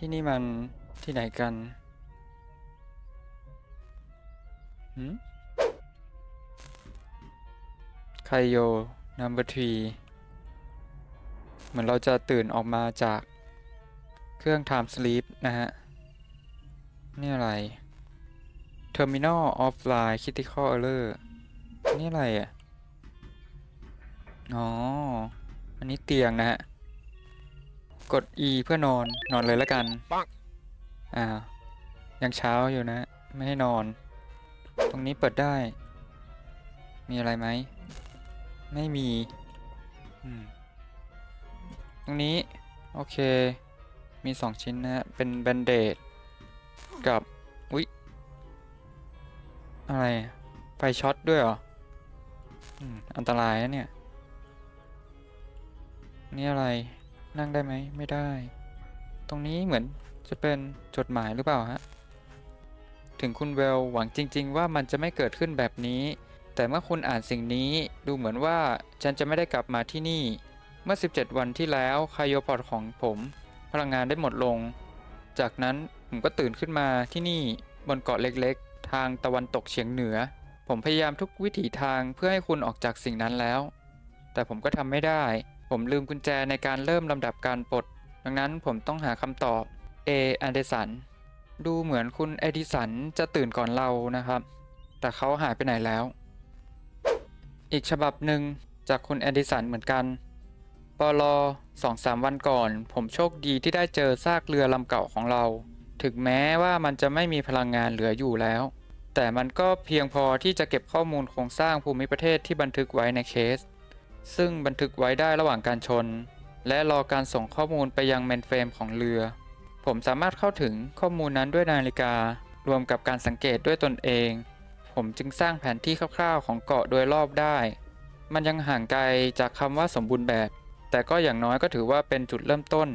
ที่นี่มันที่ไหนกันหืมไคโย number three เหมือนเราจะตื่นออกมาจากเครื่อง time sleep นะฮะ นี่อะไร terminal offline critical error นี่อะไรอะ อ๋อ อันนี้เตียงนะฮะ กด E เพื่อนอนนอนเลยแล้วกันปังอ่ายังเช้าอยู่นะ ไม่ให้นอน ตรงนี้เปิดได้ มีอะไรไหม ไม่มีอืมตรงนี้ โอเค มีสองชิ้นนะฮะเป็นแบนเดดกับอุ๊ยอะไร ไฟช็อตด้วยเหรออืมอันตรายนะเนี่ย นี่อะไร นั่งได้ไหมไม่ได้ ตรงนี้เหมือนจะเป็นจดหมายหรือเปล่าฮะ ถึงคุณเวลหวังจริง ๆ ว่ามันจะไม่เกิดขึ้นแบบนี้ แต่เมื่อคุณอ่านสิ่งนี้ดูเหมือนว่าฉันจะไม่ได้กลับมาที่นี่ เมื่อ 17 วันที่แล้วคายโยพอดของผม พลังงานได้หมดลง จากนั้นผมก็ตื่นขึ้นมาที่นี่บนเกาะเล็กๆ ทางตะวันตกเฉียงเหนือ ผมพยายามทุกวิถีทางเพื่อให้คุณออกจากสิ่งนั้นแล้ว แต่ผมก็ทำไม่ได้ ผมลืมกุญแจในการเริ่มลำดับการปลด ดังนั้นผมต้องหาคำตอบ A อเดสัน ดูเหมือนคุณเอดิสันจะตื่นก่อนเรานะครับ แต่เขาหายไปไหนแล้ว อีกฉบับหนึ่งจากคุณเอดิสันเหมือนกันปลอสองสามวันก่อน ผมโชคดีที่ได้เจอซากเรือลำเก่าของเรา ถึงแม้ว่ามันจะไม่มีพลังงานเหลืออยู่แล้ว แต่มันก็เพียงพอที่จะเก็บข้อมูลโครงสร้างภูมิประเทศที่บันทึกไว้ในเคส ซึ่งบันทึกไว้ได้ระหว่างการชน และรอการส่งข้อมูลไปยังเมนเฟรมของเรือ ผมสามารถเข้าถึงข้อมูลนั้นด้วยนาฬิกา รวมกับการสังเกตด้วยตนเอง ผมจึงสร้างแผนที่คร่าวๆ ของเกาะโดยรอบได้ มันยังห่างไกลจากคำว่าสมบูรณ์แบบ แต่ก็อย่างน้อยก็ถือว่าเป็นจุดเริ่มต้น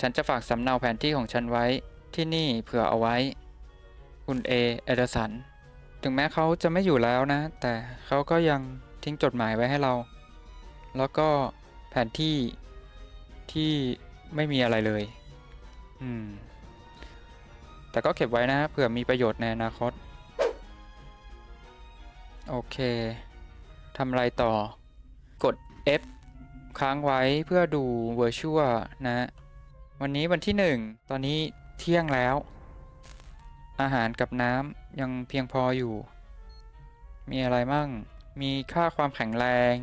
ฉันจะฝากสำเนาแผนที่ของฉันไว้ที่นี่เผื่อเอาไว้ คุณเอเอเดสัน ถึงแม้เขาจะไม่อยู่แล้วนะ แต่เขาก็ยังทิ้งจดหมายไว้ให้เรา แล้วก็แผนที่ที่ไม่มีอะไรเลย อืม แต่ก็เก็บไว้นะเผื่อมีประโยชน์ในอนาคต โอเคทำอะไรต่อ กด F ค้างไว้เพื่อดู Virtual นะ วันนี้วันที่ 1 ตอนนี้เที่ยงแล้ว อาหารกับน้ำยังเพียงพออยู่ มีอะไรมั่ง มีค่าความแข็งแรง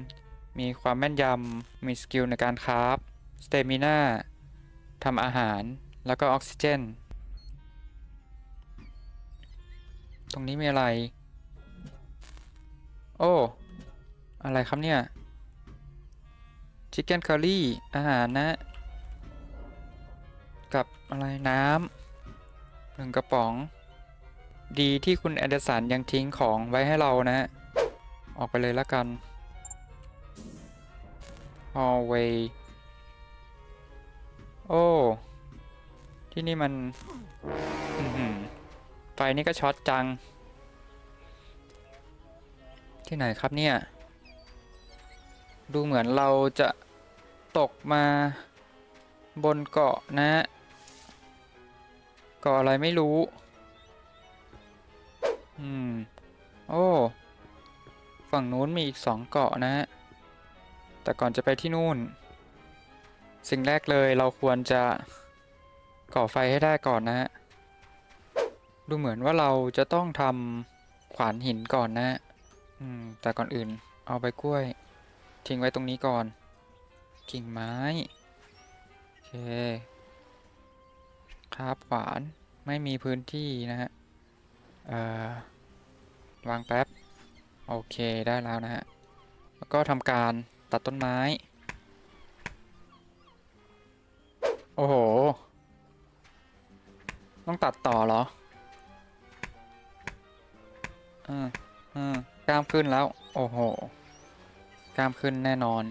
มีความแม่นยำ มีสกิลในการคราฟสเตมิน่าทำอาหาร แล้วก็ออกซิเจน ตรงนี้มีอะไร โอ้ อะไรครับเนี่ย ชิคเก้นค r รี่ อาหารนะ กับอะไรน้ำหนึ่งกระป๋อง ดีที่คุณแอนเดอร์สันยังทิ้งของไว้ให้เรานะ ออกไปเลยละกัน hallway โอ้ ที่นี่มันไฟนี่ก็ช็อตจัง ที่ไหนครับเนี่ย ดูเหมือนเราจะตกมาบนเกาะนะ เกาะอะไรไม่รู้ อืม โอ้ ฝั่งนู้นมีอีกสองเกาะนะฮะ แต่ก่อนจะไปที่นู่น สิ่งแรกเลยเราควรจะก่อไฟให้ได้ก่อนนะฮะ ดูเหมือนว่าเราจะต้องทำขวานหินก่อนนะอืมแต่ก่อนอื่นเอาใบกล้วย ทิ้งไว้ตรงนี้ก่อน กิ่งไม้ โอเคคาบขวานไม่มีพื้นที่นะฮะ เอ่อ วางแป๊บ โอเคได้แล้วนะฮะ แล้วก็ทำการ ตัดต้นไม้ โอ้โห ต้องตัดต่อเหรออืมอืมกล้ามขึ้นแล้ว โอ้โห กล้ามขึ้นแน่นอน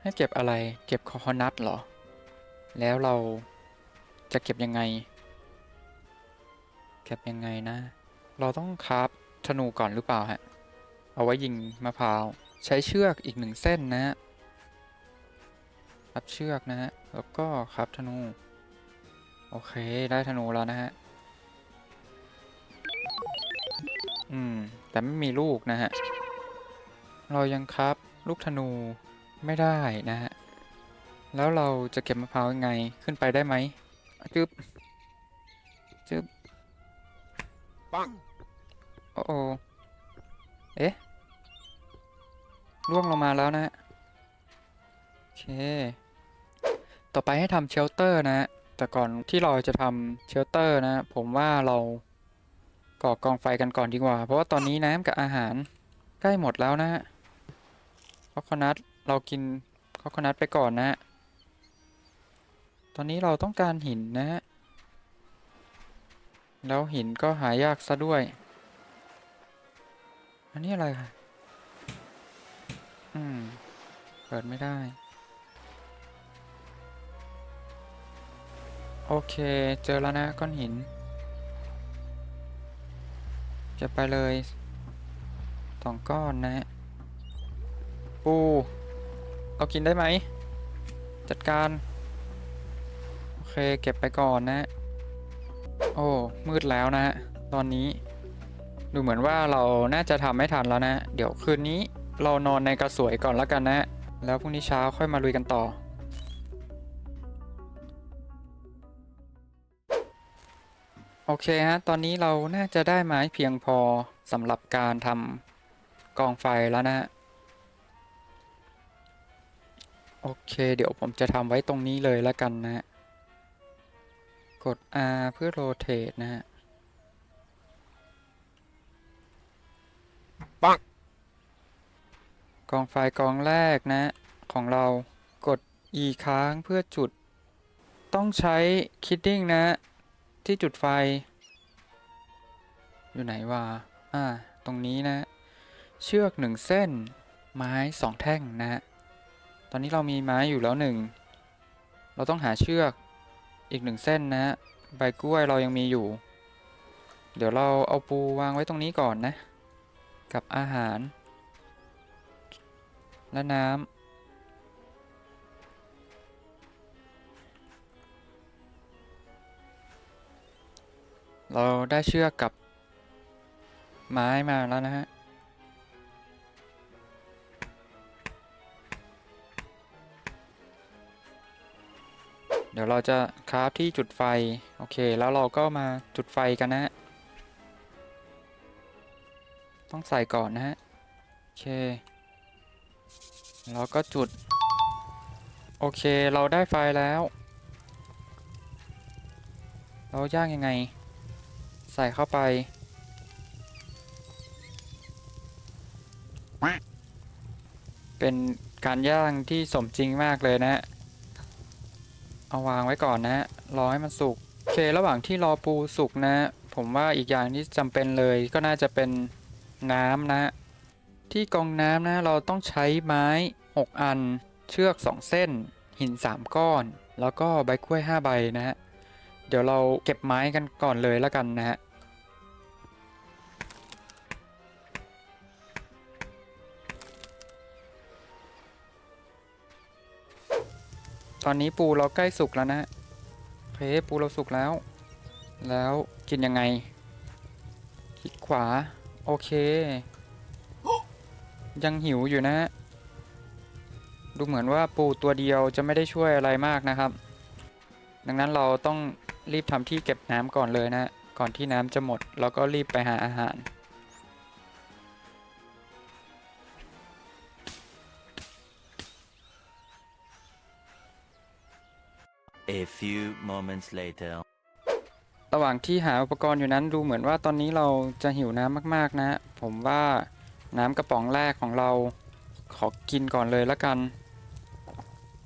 ให้เก็บอะไร เก็บคอคอนัทเหรอ แล้วเราจะเก็บยังไง เก็บยังไงนะ เราต้องคราฟ ธนูก่อนหรือเปล่าฮะ เอาไว้ยิงมะพร้าว ใช้เชือกอีกหนึ่งเส้นนะฮะครับเชือกนะฮะ แล้วก็ครับธนู โอเคได้ธนูแล้วนะฮะ อืม แต่ไม่มีลูกนะฮะ เรายังครับลูกธนูไม่ได้นะฮะ แล้วเราจะเก็บมะพร้าวยังไงขึ้นไปได้ไหมจึ๊บจึ๊บปัง อ้โอเอ๊ะล่วงลงมาแล้วนะฮะโอเค ต่อไปให้ทำเชลเตอร์นะฮะแต่ก่อนที่เราจะทำเชลเตอร์นะ ผมว่าเราก่อกองไฟกันก่อนดีกว่า เพราะว่าตอนนี้น้ำกับอาหารใกล้หมดแล้วนะฮะคอคอนัทเรากินคอคอนัทไปก่อนนะฮะตอนนี้เราต้องการหินนะฮะ แล้วหินก็หายากซะด้วย อันนี้อะไรคะอืม เปิดไม่ได้ โอเค เจอแล้วนะก้อนหินเก็บไปเลยสองก้อนนะฮะ ปู เรากินได้ไหม จัดการ โอเค เก็บไปก่อนนะ โอ้ มืดแล้วนะฮะ ตอนนี้ ดูเหมือนว่าเราน่าจะทำไม่ทันแล้วนะ เดี๋ยวคืนนี้เรานอนในกระสวยก่อนแล้วกันนะ แล้วพรุ่งนี้เช้าค่อยมาลุยกันต่อ โอเคฮะ ตอนนี้เราน่าจะได้ไม้เพียงพอสำหรับการทำกองไฟแล้วนะ โอเค เดี๋ยวผมจะทำไว้ตรงนี้เลยแล้วกันนะฮะกด R เพื่อโรเตทนะฮะ กองไฟกองแรกนะ ของเรากด E ค้างเพื่อจุด ต้องใช้คิดดิ้งนะ ที่จุดไฟ อยู่ไหนวะอ่า ตรงนี้นะ เชือกหนึ่งเส้น ไม้สองแท่งนะ ตอนนี้เรามีไม้อยู่แล้วหนึ่ง เราต้องหาเชือกอีกหนึ่งเส้นนะฮะใบกล้วยเรายังมีอยู่ เดี๋ยวเราเอาปูวางไว้ตรงนี้ก่อนนะ กับอาหาร และน้ำ เราได้เชือกกับ ไม้มาแล้วนะฮะ เดี๋ยวเราจะคราฟที่จุดไฟ โอเค แล้วเราก็มาจุดไฟกันนะฮะ ต้องใส่ก่อนนะฮะ โอเค แล้วก็จุด โอเคเราได้ไฟแล้ว เราย่างยังไง ใส่เข้าไป เป็นการย่างที่สมจริงมากเลยนะเอาวางไว้ก่อนนะ รอให้มันสุกโอเคระหว่างที่รอปูสุกนะ ผมว่าอีกอย่างที่จำเป็นเลยก็น่าจะเป็นน้ำนะ ที่กองน้ำนะเราต้องใช้ไม้ 6 อัน เชือก 2 เส้น หิน 3 ก้อน แล้วก็ใบกล้วย 5 ใบนะฮะ เดี๋ยวเราเก็บไม้กันก่อนเลยแล้วกันนะฮะตอนนี้ปูเราใกล้สุกแล้วนะโอเคปูเราสุกแล้ว แล้วกินยังไง คลิกขวา โอเค ยังหิวอยู่นะฮะ ดูเหมือนว่าปูตัวเดียวจะไม่ได้ช่วยอะไรมากนะครับ ดังนั้นเราต้องรีบทำที่เก็บน้ำก่อนเลยนะ ก่อนที่น้ำจะหมดแล้วก็รีบไปหาอาหาร A few moments later. ระหว่างที่หาอุปกรณ์อยู่นั้นดูเหมือนว่าตอนนี้เราจะหิวน้ำมากๆนะ ผมว่าน้ำกระป๋องแรกของเราขอกินก่อนเลยละกัน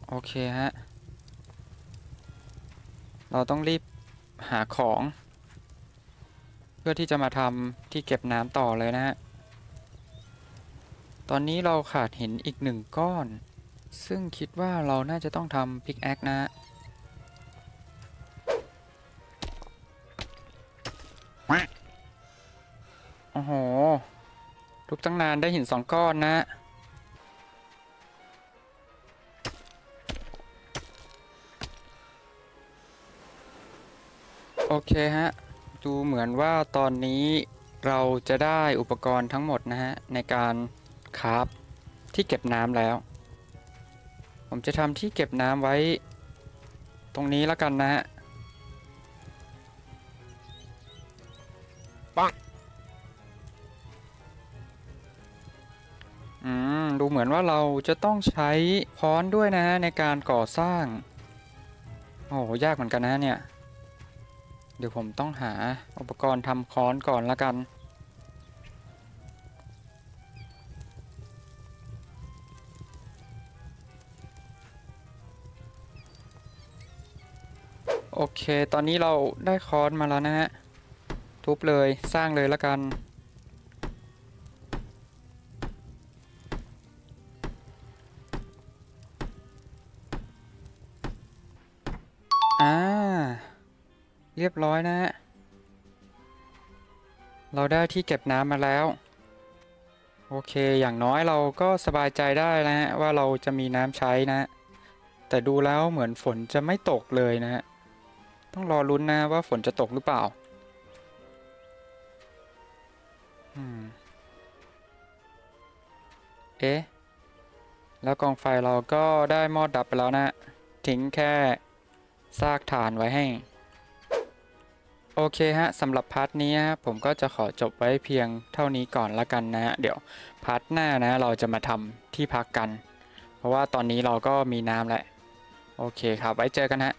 โอเคฮะ เราต้องรีบหาของ เพื่อที่จะมาทำที่เก็บน้ำต่อเลยนะฮะ ตอนนี้เราขาดหินอีกหนึ่งก้อน ซึ่งคิดว่าเราน่าจะต้องทำพิกแอคนะฮะโอ้โห ทุบตั้งนานได้หินสองก้อนนะ โอเคฮะ ดูเหมือนว่าตอนนี้เราจะได้อุปกรณ์ทั้งหมดนะฮะ ในการคราฟที่เก็บน้ำแล้ว ผมจะทำที่เก็บน้ำไว้ ตรงนี้แล้วกันนะฮะปังอืม ดูเหมือนว่าเราจะต้องใช้ค้อนด้วยนะฮะ ในการก่อสร้าง โอ้โหยากเหมือนกันนะเนี่ย เดี๋ยวผมต้องหาอุปกรณ์ทำค้อนก่อนละกัน โอเค ตอนนี้เราได้ค้อนมาแล้วนะฮะ ทุบเลยสร้างเลยละกัน รียบร้อยนะฮะ เราได้ที่เก็บน้ำมาแล้ว โอเคอย่างน้อยเราก็สบายใจได้นะฮะ ว่าเราจะมีน้ำใช้นะ แต่ดูแล้วเหมือนฝนจะไม่ตกเลยนะฮะ ต้องรอลุ้นนะว่าฝนจะตกหรือเปล่าอืมเอ๊ะ แล้วกองไฟเราก็ได้มอดดับไปแล้วนะ ทิ้งแค่ซากฐานไว้ให้ โอเคฮะสำหรับพาร์ทนี้ผมก็จะขอจบไว้เพียงเท่านี้ก่อนละกันนะฮะเดี๋ยวพาร์ทหน้านะเราจะมาทำที่พักกัน เพราะว่าตอนนี้เราก็มีน้ำแล้ว โอเคครับ ไว้เจอกันฮะ